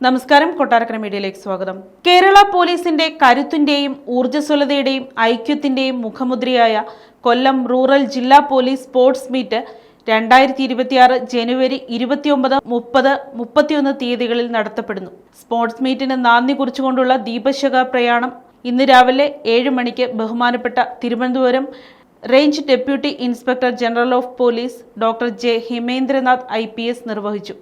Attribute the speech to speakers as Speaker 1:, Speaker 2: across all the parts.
Speaker 1: നമസ്കാരം. കൊട്ടാരക്കര മീഡിയയിലേക്ക് സ്വാഗതം. കേരള പോലീസിന്റെ കരുത്തിന്റെയും ഊർജസ്വലതയുടെയും ഐക്യത്തിന്റെയും മുഖമുദ്രയായ കൊല്ലം റൂറൽ ജില്ലാ പോലീസ് സ്പോർട്സ് മീറ്റ് രണ്ടായിരത്തി ഇരുപത്തിയാറ് ജനുവരി ഇരുപത്തിയൊമ്പത് മുപ്പത് മുപ്പത്തിയൊന്ന് തീയതികളിൽ നടത്തപ്പെടുന്നു. സ്പോർട്സ് മീറ്റിന് നാന്ദി കുറിച്ചുകൊണ്ടുള്ള ദീപശക പ്രയാണം ഇന്ന് രാവിലെ ഏഴ് മണിക്ക് ബഹുമാനപ്പെട്ട Thiruvananthapuram range deputy inspector general of police doctor J Himendranath I നിർവഹിച്ചു.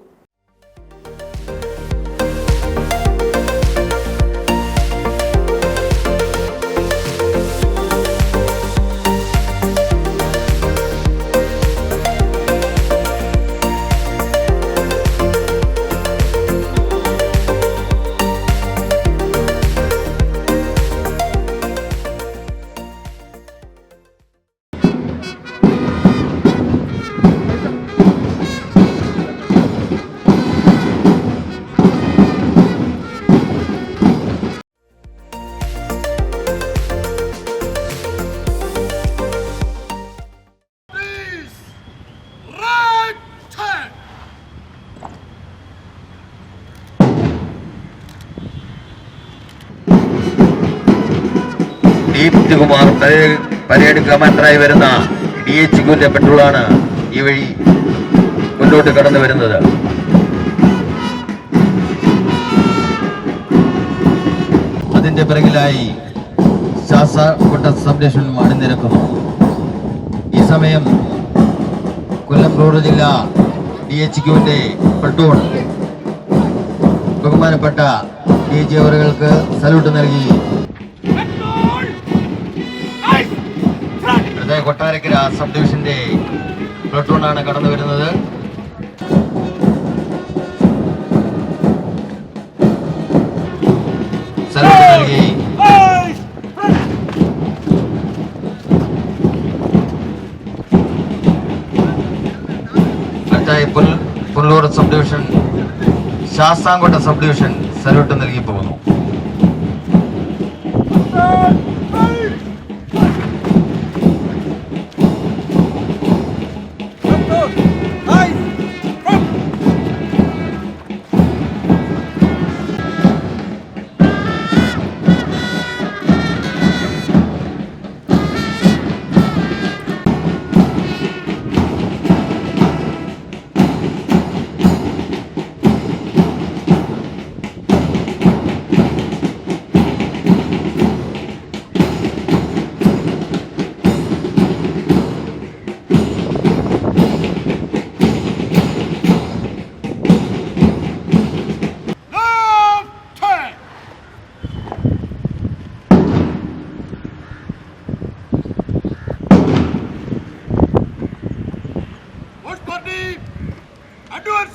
Speaker 2: ദീപ്തി കുമാർ പരേ- പരേഡ് കമാൻഡറായി വരുന്ന ഡി എച്ച് കുന്റെ പെട്രോളാണ് ഈ വഴി മുന്നോട്ട് കടന്നു വരുന്നത്. അതിന്റെ പിറകിലായി ശാസ്താംകോട്ട സംരക്ഷണം അണിനിരക്കുന്നു ഈ സമയം കൊല്ലം റൂറൽ ജില്ല ഡി എച്ച് ക്യുവിന്റെ പെട്രോൾ. ബഹുമാനപ്പെട്ട ഡി ജി അവറുകൾക്ക് സല്യൂട്ട് നൽകി. കൊട്ടാരക്കര സബ് ഡിവിഷന്റെ പ്ലട്ടൂണാണ് കടന്നു വരുന്നത് നൽകി. Punalur sub division Sasthamkotta sub division salute നൽകി പോകുന്നു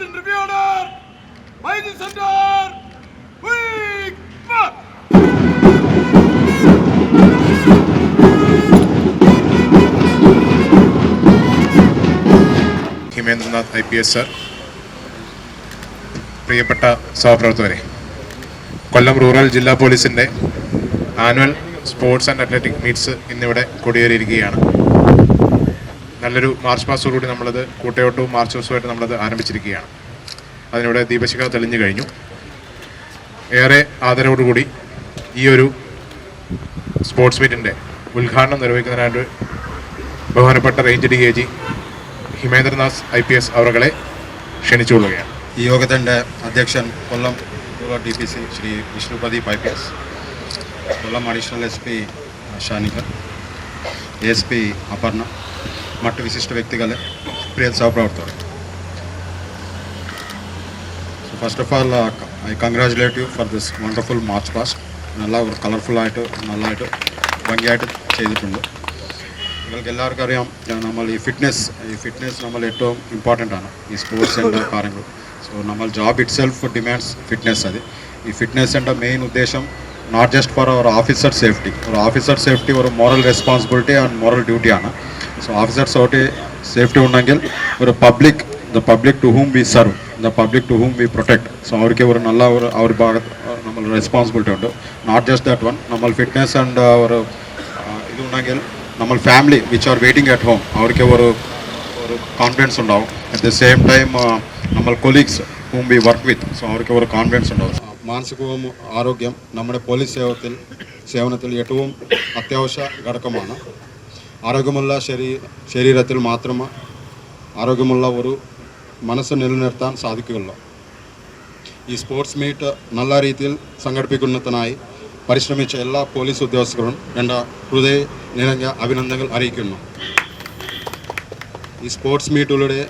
Speaker 3: In review order. Center. Week march.
Speaker 4: Himendranath I P S sir പ്രിയപ്പെട്ട സഹപ്രവർത്തകരെ കൊല്ലം റൂറൽ ജില്ലാ പോലീസിന്റെ annual sports and athletic meets ഇന്നിവിടെ കൊടിയേറിയിരിക്കുകയാണ് നല്ലൊരു മാർച്ച് മാസത്തോടുകൂടി നമ്മളത് കൂട്ടയോട്ടവും മാർച്ച് മാസമായിട്ട് നമ്മളത് ആരംഭിച്ചിരിക്കുകയാണ്. അതിനിവിടെ ദീപശിഖ തെളിഞ്ഞു കഴിഞ്ഞു. ഏറെ ആദരവോടുകൂടി ഈ ഒരു സ്പോർട്സ് മീറ്റിന്റെ ഉദ്ഘാടനം നിർവഹിക്കുന്നതിനായിട്ട് ബഹുമാനപ്പെട്ട range D A G Himendranath I P S അവരുകളെ ക്ഷണിച്ചുകൊള്ളുകയാണ്
Speaker 5: ഈ യോഗത്തിന്റെ അധ്യക്ഷൻ Kollam D P C Shri Vishnu Pradeep I P S Kollam additional S P Shanika S P Aparna മറ്റ് വിശിഷ്ട വ്യക്തികളെ പ്രിയ സഹപ്രവർത്തകർ. First of all, uh, I congratulate you for this wonderful march past. നല്ല ഒരു കളർഫുള്ളായിട്ട് നല്ലതായിട്ട് ഭംഗിയായിട്ട് ചെയ്തിട്ടുണ്ട്. നിങ്ങൾക്ക് എല്ലാവർക്കും അറിയാം നമ്മൾ ഈ ഫിറ്റ്നസ് ഈ ഫിറ്റ്നസ് നമ്മൾ ഏറ്റവും ഇമ്പോർട്ടന്റ് ആണ്. ഈ സ്പോർട്സിന്റെ കാര്യങ്ങൾ. സോ നമ്മൾ job itself demands fitness അത്. ഈ ഫിറ്റ്നസിന്റെ മെയിൻ ഉദ്ദേശം not just for our officer safety ഒരു ഓഫീസർ സേഫ്റ്റി ഒരു മോറൽ റെസ്പോൺസിബിലിറ്റി ആൻഡ് മോറൽ ഡ്യൂട്ടിയാണ് സോ ഓഫീസർ സേഫ്റ്റി സേഫ്റ്റി ഉണ്ടെങ്കിൽ ഒരു public the public to whom we serve the public to whom we protect so അവർക്ക് ഒരു നല്ല ഒരു ഒരു ഭാഗത്ത് നമ്മൾ റെസ്പോൺസിബിലിറ്റി ഉണ്ട്. നോട്ട് ജസ്റ്റ് ദാറ്റ് വൺ നമ്മൾ ഫിറ്റ്നസ് ആൻഡ് ഒരു ഇതുണ്ടെങ്കിൽ നമ്മൾ family which are waiting at home അവർക്ക് ഒരു ഒരു കോൺഫിഡൻസ് ഉണ്ടാവും. അറ്റ് ദ സെയിം ടൈം നമ്മൾ colleagues whom we work with so അവർക്ക് ഒരു കോൺഫിഡൻസ് ഉണ്ടാവും. മാനസികവും ആരോഗ്യം നമ്മുടെ പോലീസ് സേവനത്തിൽ സേവനത്തിൽ ഏറ്റവും അത്യാവശ്യ ഘടകമാണ്. ആരോഗ്യമുള്ള ശരീ ശരീരത്തിൽ മാത്രമേ ആരോഗ്യമുള്ള ഒരു മനസ്സ് നിലനിർത്താൻ സാധിക്കുകയുള്ളൂ. ഈ സ്പോർട്സ് മീറ്റ് നല്ല രീതിയിൽ സംഘടിപ്പിക്കുന്നതിനായി പരിശ്രമിച്ച എല്ലാ പോലീസ് ഉദ്യോഗസ്ഥരും എന്റെ ഹൃദയ നിറഞ്ഞ അഭിനന്ദനങ്ങൾ അറിയിക്കുന്നു. ഈ സ്പോർട്സ് മീറ്റുകളുടെ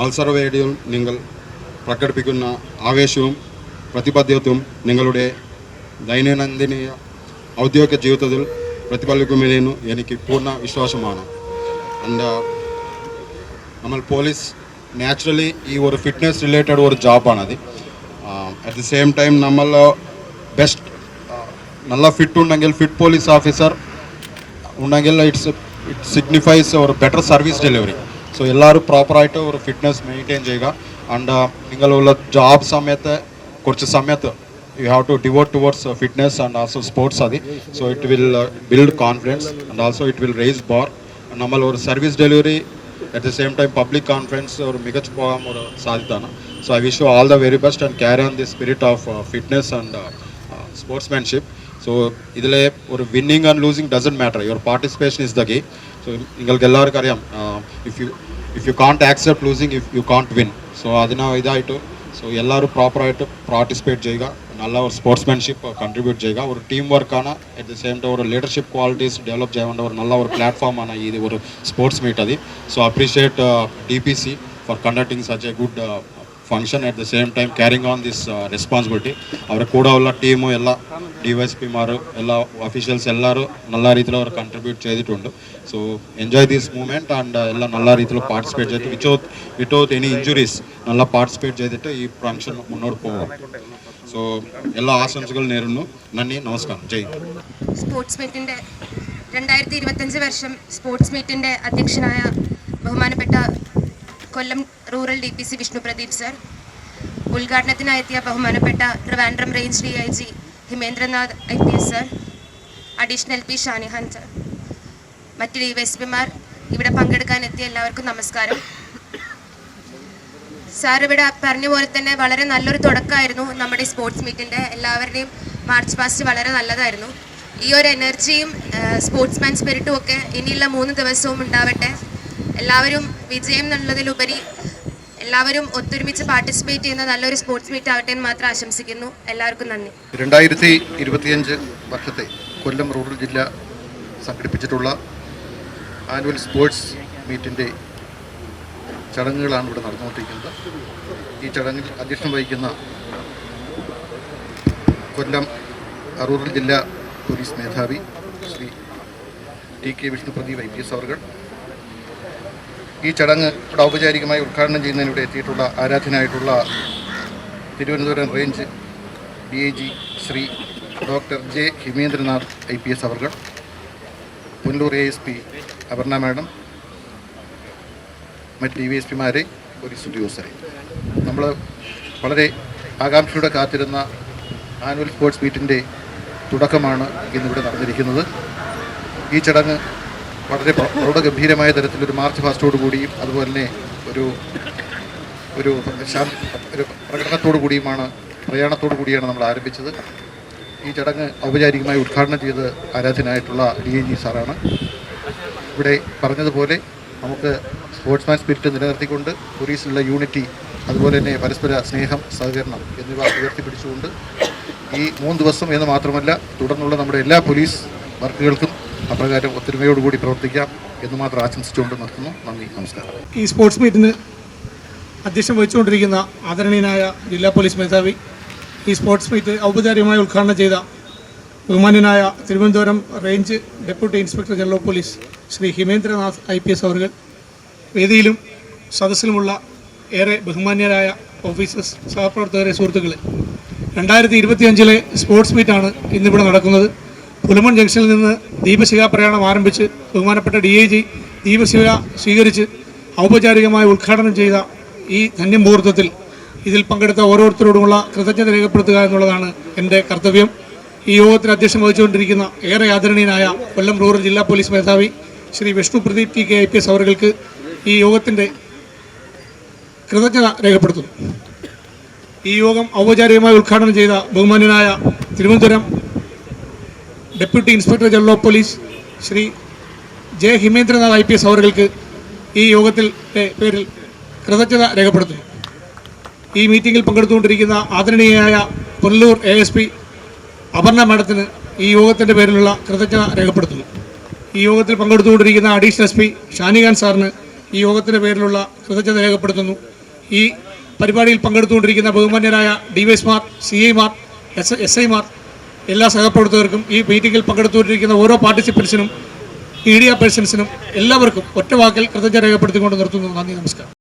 Speaker 5: മത്സരവേദിയിൽ നിങ്ങൾ പ്രകടിപ്പിക്കുന്ന ആവേശവും പ്രതിബദ്ധതയും നിങ്ങളുടെ ദൈനംദിന ഔദ്യോഗിക ജീവിതത്തിൽ പ്രതിഫലിക്കുമെന്ന് എനിക്ക് പൂർണ വിശ്വാസമാണ് ആൻഡ് നമ്മൾ പോലീസ് നാച്ചുറലി ഈ ഒരു ഫിറ്റ്നസ് റിലേറ്റഡ് ഒരു ജോബാണത് അറ്റ് ദി സെയിം ടൈം നമ്മൾ ബെസ്റ്റ് നല്ല ഫിറ്റ് ഉണ്ടെങ്കിൽ ഫിറ്റ് പോലീസ് ഓഫീസർ ഉണ്ടെങ്കിൽ ഇറ്റ്സ് ഇറ്റ് സിഗ്നിഫൈസ് ഒരു ബെറ്റർ സർവീസ് ഡെലിവറി സോ എല്ലാവരും പ്രോപ്പറായിട്ട് ഒരു ഫിറ്റ്നസ് മെയിന്റെയിൻ ചെയ്യുക ആൻഡ് നിങ്ങളുള്ള ജോബ് സമയത്ത് കുറച്ച് സമയത്ത് you have to devote towards fitness and also sports അത് so it will build confidence and also it will raise bar നമ്മൾ ഒരു service delivery at the same time public confidence ഒരു മികച്ചു പോകാൻ ഒരു സാധ്യതയാണ് so I wish you all the very best and carry on the spirit of fitness and sportsmanship so இதில் ஒரு winning and losing doesn't matter your participation is the key so നിങ്ങൾക്ക് എല്ലാവർക്കും അറിയാം if you if you can't accept losing if you can't win so അതിനാ ഇതായിട്ട് so എല്ലാവരും പ്രോപ്പറായിട്ട് participate ചെയ്യുക നല്ല ഒരു സ്പോർട്സ്മാൻഷിപ്പ് കൺട്രിബ്യൂട്ട് ചെയ്യുക ഒരു ടീം വർക്കാണ് അറ്റ് ദ സെയിം ടൈം ഒരു ലീഡർഷിപ്പ് ക്വാളിറ്റീസ് ഡെവലപ്പ് ചെയ്യേണ്ട ഒരു നല്ല ഒരു പ്ലാറ്റ്ഫോമാണ് ഈ ഒരു സ്പോർട്സ് മീറ്റ് അത് so appreciate D P C for conducting such a good function at the same time carrying on this responsibility അവരുടെ കൂടെ ഉള്ള ടീമും എല്ലാ ഡി വൈ എസ് പിമാരും എല്ലാ ഒഫീഷ്യൽസ് എല്ലാവരും നല്ല രീതിയിൽ അവർ കൺട്രിബ്യൂട്ട് ചെയ്തിട്ടുണ്ട് so enjoy this moment and എല്ലാം നല്ല രീതിയിൽ പാർട്ടിസിപ്പേറ്റ് ചെയ്തിട്ട് വിത്തൗട്ട് വിത്തൗട്ട് എനി ഇഞ്ചുറീസ് നല്ല പാർട്ടിസിപ്പേറ്റ് ചെയ്തിട്ട് ഈ ഫംഗ്ഷൻ മുന്നോട്ട് പോകാം സോ എല്ലാ ആശംസകൾ നേരുന്നു. നന്ദി നമസ്കാരം. ജയ്
Speaker 6: സ്പോർട്സ് മീറ്റിന്റെ രണ്ടായിരത്തി ഇരുപത്തഞ്ച് വർഷം സ്പോർട്സ് മീറ്റിന്റെ അധ്യക്ഷനായ ബഹുമാനപ്പെട്ട Kollam rural D P C Vishnu Pradeep sir ഉദ്ഘാടനത്തിനായെത്തിയ ബഹുമാനപ്പെട്ട Trivandrum range D I G Himendranath I P S sir additional P Shanihan sir മറ്റ് ഡി വൈ എസ് പിമാർ ഇവിടെ പങ്കെടുക്കാൻ എത്തിയ എല്ലാവർക്കും നമസ്കാരം. സാർ ഇവിടെ പറഞ്ഞ പോലെ തന്നെ വളരെ നല്ലൊരു തുടക്കമായിരുന്നു നമ്മുടെ സ്പോർട്സ് മീറ്റിന്റെ എല്ലാവരുടെയും മാർച്ച് പാസ്റ്റ് വളരെ നല്ലതായിരുന്നു. ഈ ഒരു എനർജിയും സ്പോർട്സ്മാൻ സ്പിരിറ്റും ഒക്കെ ഇനിയുള്ള മൂന്ന് ദിവസവും ഉണ്ടാവട്ടെ. എല്ലാവരും വിജയം എന്നുള്ളതിലുപരി എല്ലാവരും ഒത്തൊരുമിച്ച് പാർട്ടിസിപ്പേറ്റ് ചെയ്യുന്ന നല്ലൊരു സ്പോർട്സ് മീറ്റ് ആവട്ടെ എന്ന് മാത്രം ആശംസിക്കുന്നു. എല്ലാവർക്കും നന്ദി.
Speaker 7: രണ്ടായിരത്തി ഇരുപത്തിയഞ്ച് വർഷത്തെ കൊല്ലം റൂറൽ ജില്ല സംഘടിപ്പിച്ചിട്ടുള്ള ആനുവൽ സ്പോർട്സ് മീറ്റിന്റെ ചടങ്ങുകളാണ് ഇവിടെ നടന്നുകൊണ്ടിരിക്കുന്നത്. ഈ ചടങ്ങിൽ അധ്യക്ഷം വഹിക്കുന്ന കൊല്ലം റൂറൽ ജില്ലാ പോലീസ് മേധാവി Shri T K Vishnupradeep I P S അവർ ഈ ചടങ്ങ് ഇവിടെ ഔപചാരികമായി ഉദ്ഘാടനം ചെയ്യുന്നതിന് ഇവിടെ എത്തിയിട്ടുള്ള ആരാധനായിട്ടുള്ള Thiruvananthapuram range D I G Shri doctor J Himendranath I P S our Punalur A S P Aparna madam മറ്റ് ഡി വി എസ് പിമാരെ ഒരു ഉദ്യോഗസ്ഥരെ നമ്മൾ വളരെ ആകാംക്ഷയോടെ കാത്തിരുന്ന ആനുവൽ സ്പോർട്സ് മീറ്റിന്റെ തുടക്കമാണ് ഇന്നിവിടെ നടന്നിരിക്കുന്നത്. ഈ ചടങ്ങ് വളരെ പ്ര- പ്രൗഢഗംഭീരമായ തരത്തിലൊരു മാർച്ച് ഫാസ്റ്റോടു കൂടിയും അതുപോലെ തന്നെ ഒരു ഒരു ഒരു പ്രകടനത്തോടു കൂടിയുമാണ് പ്രയാണത്തോടു കൂടിയാണ് നമ്മൾ ആരംഭിച്ചത്. ഈ ചടങ്ങ് ഔപചാരികമായി ഉദ്ഘാടനം ചെയ്ത് ആരാധനായിട്ടുള്ള ഡി എ ജി സാറാണ്. ഇവിടെ പറഞ്ഞതുപോലെ നമുക്ക് സ്പോർട്സ്മാൻ സ്പിരിറ്റ് നിലനിർത്തിക്കൊണ്ട് പോലീസിലുള്ള യൂണിറ്റി അതുപോലെ തന്നെ പരസ്പര സ്നേഹം സഹകരണം എന്നിവ ഉയർത്തിപ്പിടിച്ചുകൊണ്ട് ഈ മൂന്ന് ദിവസം എന്ന് മാത്രമല്ല തുടർന്നുള്ള നമ്മുടെ എല്ലാ പോലീസ് വർക്കുകൾക്കും അപ്രകാരം ഒത്തൊരുമയോടുകൂടി പ്രവർത്തിക്കാം എന്ന് മാത്രം ആശംസിച്ചുകൊണ്ട് നിർത്തുന്നു. നന്ദി നമസ്കാരം.
Speaker 8: ഈ സ്പോർട്സ് മീറ്റിന് അധ്യക്ഷം വഹിച്ചുകൊണ്ടിരിക്കുന്ന ആദരണീയനായ ജില്ലാ പോലീസ് മേധാവി ഈ സ്പോർട്സ് മീറ്റ് ഔപചാരികമായി ഉദ്ഘാടനം ചെയ്ത ബഹുമാന്യനായ Thiruvananthapuram range deputy inspector general of police Shri Himendranath I P S അവർ വേദിയിലും സദസ്സിലുമുള്ള ഏറെ ബഹുമാന്യരായ ഓഫീസേഴ്സ് സഹപ്രവർത്തകരെ സുഹൃത്തുക്കളെ. രണ്ടായിരത്തി ഇരുപത്തിയഞ്ചിലെ സ്പോർട്സ് മീറ്റാണ് ഇന്നിവിടെ നടക്കുന്നത്. പുലമൺ ജംഗ്ഷനിൽ നിന്ന് ദീപശിഖ പ്രയാണം ആരംഭിച്ച് ബഹുമാനപ്പെട്ട ഡി ഐ ജി ദീപശിഖ സ്വീകരിച്ച് ഔപചാരികമായി ഉദ്ഘാടനം ചെയ്ത ഈ ധന്യമുഹൂർത്തത്തിൽ ഇതിൽ പങ്കെടുത്ത ഓരോരുത്തരോടുമുള്ള കൃതജ്ഞത രേഖപ്പെടുത്തുക എന്നുള്ളതാണ് എന്റെ കർത്തവ്യം. ഈ യോഗത്തിന് അധ്യക്ഷം വഹിച്ചുകൊണ്ടിരിക്കുന്ന ഏറെ ആദരണീയനായ കൊല്ലം റൂറൽ ജില്ലാ പോലീസ് മേധാവി Shri Vishnu Pradeep T K I P S അവർക്ക് ഈ യോഗത്തിന്റെ കൃതജ്ഞത രേഖപ്പെടുത്തുന്നു. ഈ യോഗം ഔപചാരികമായി ഉദ്ഘാടനം ചെയ്ത ബഹുമാന്യനായ Thiruvananthapuram deputy inspector general of police Shri J Himendranath I P S അവർക്ക് ഈ യോഗത്തിൽ പേരിൽ കൃതജ്ഞത രേഖപ്പെടുത്തുന്നു. ഈ മീറ്റിംഗിൽ പങ്കെടുത്തുകൊണ്ടിരിക്കുന്ന ആദരണീയയായ Punalur A S P Aparna മാഡത്തിന് ഈ യോഗത്തിന്റെ പേരിലുള്ള കൃതജ്ഞത രേഖപ്പെടുത്തുന്നു. ഈ യോഗത്തിൽ പങ്കെടുത്തുകൊണ്ടിരിക്കുന്ന അഡീഷണൽ എസ് പി ഷാനിഖാൻ സാറിന് ഈ യോഗത്തിന്റെ പേരിലുള്ള കൃതജ്ഞത രേഖപ്പെടുത്തുന്നു. ഈ പരിപാടിയിൽ പങ്കെടുത്തുകൊണ്ടിരിക്കുന്ന ബഹുമാന്യരായ ഡി വൈ എസ്മാർ സി ഐമാർ എസ് എസ് ഐമാർ എല്ലാ സഹപ്രവർത്തകർക്കും ഈ മീറ്റിംഗിൽ പങ്കെടുത്തുകൊണ്ടിരിക്കുന്ന ഓരോ പാർട്ടിസിപ്പൻസിനും മീഡിയ പേഴ്സൺസിനും എല്ലാവർക്കും ഒറ്റവാക്കിൽ കൃതജ്ഞത രേഖപ്പെടുത്തിക്കൊണ്ട് നിർത്തുന്നു. നന്ദി നമസ്കാരം.